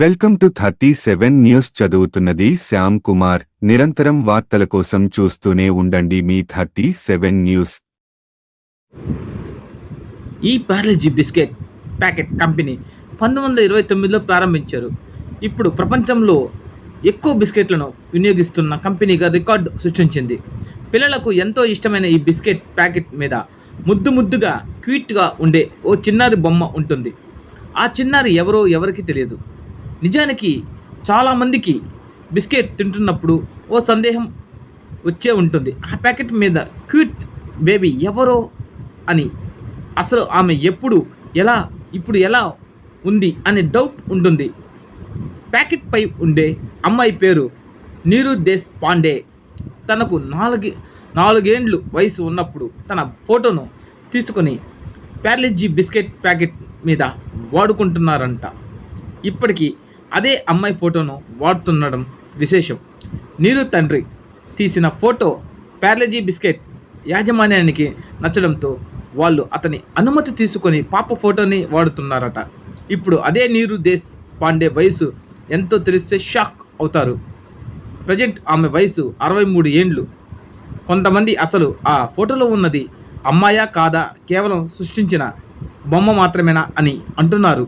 Welcome to thirty seven news చదువుతున్నది శ్యామ్ కుమార్. నిరంతరం వార్తల కోసం చూస్తూనే ఉండండి మీ థర్టీ సెవెన్ న్యూస్. ఈ పార్లజీ బిస్కెట్ ప్యాకెట్ కంపెనీ పంతొమ్మిది వందల ఇరవై తొమ్మిదిలో ప్రారంభించారు. ఇప్పుడు ప్రపంచంలో ఎక్కువ బిస్కెట్లను వినియోగిస్తున్న కంపెనీగా రికార్డు సృష్టించింది. పిల్లలకు ఎంతో ఇష్టమైన ఈ బిస్కెట్ ప్యాకెట్ మీద ముద్దు ముద్దుగా క్యూట్గా ఉండే ఓ చిన్నారి బొమ్మ ఉంటుంది. ఆ చిన్నారి ఎవరో ఎవరికి తెలియదు. నిజానికి చాలామందికి బిస్కెట్ తింటున్నప్పుడు ఓ సందేహం వచ్చే ఉంటుంది. ఆ ప్యాకెట్ మీద క్యూట్ బేబీ ఎవరో అని అసలు ఆమె ఎప్పుడు ఎలా ఇప్పుడు ఎలా ఉంది అనే డౌట్ ఉంటుంది. ప్యాకెట్ పై ఉండే అమ్మాయి పేరు నీరు దేశ్ పాండే. తనకు నాలుగు నాలుగేండ్లు వయసు ఉన్నప్పుడు తన ఫోటోను తీసుకొని ప్యార్లెజీ బిస్కెట్ ప్యాకెట్ మీద వాడుకుంటున్నారంట. ఇప్పటికీ అదే అమ్మాయి ఫోటోను వాడుతుండడం విశేషం. నీరు తండ్రి తీసిన ఫోటో ప్యార్లజీ బిస్కెట్ యాజమాన్యానికి నచ్చడంతో వాళ్ళు అతని అనుమతి తీసుకొని పాప ఫోటోని వాడుతున్నారట. ఇప్పుడు అదే నీరు దేశ్ పాండే వయసు ఎంతో తెలిస్తే షాక్ అవుతారు. ప్రజెంట్ ఆమె వయసు అరవై మూడు ఏండ్లు. కొంతమంది అసలు ఆ ఫోటోలో ఉన్నది అమ్మాయా కాదా కేవలం సృష్టించిన బొమ్మ మాత్రమేనా అని అంటున్నారు.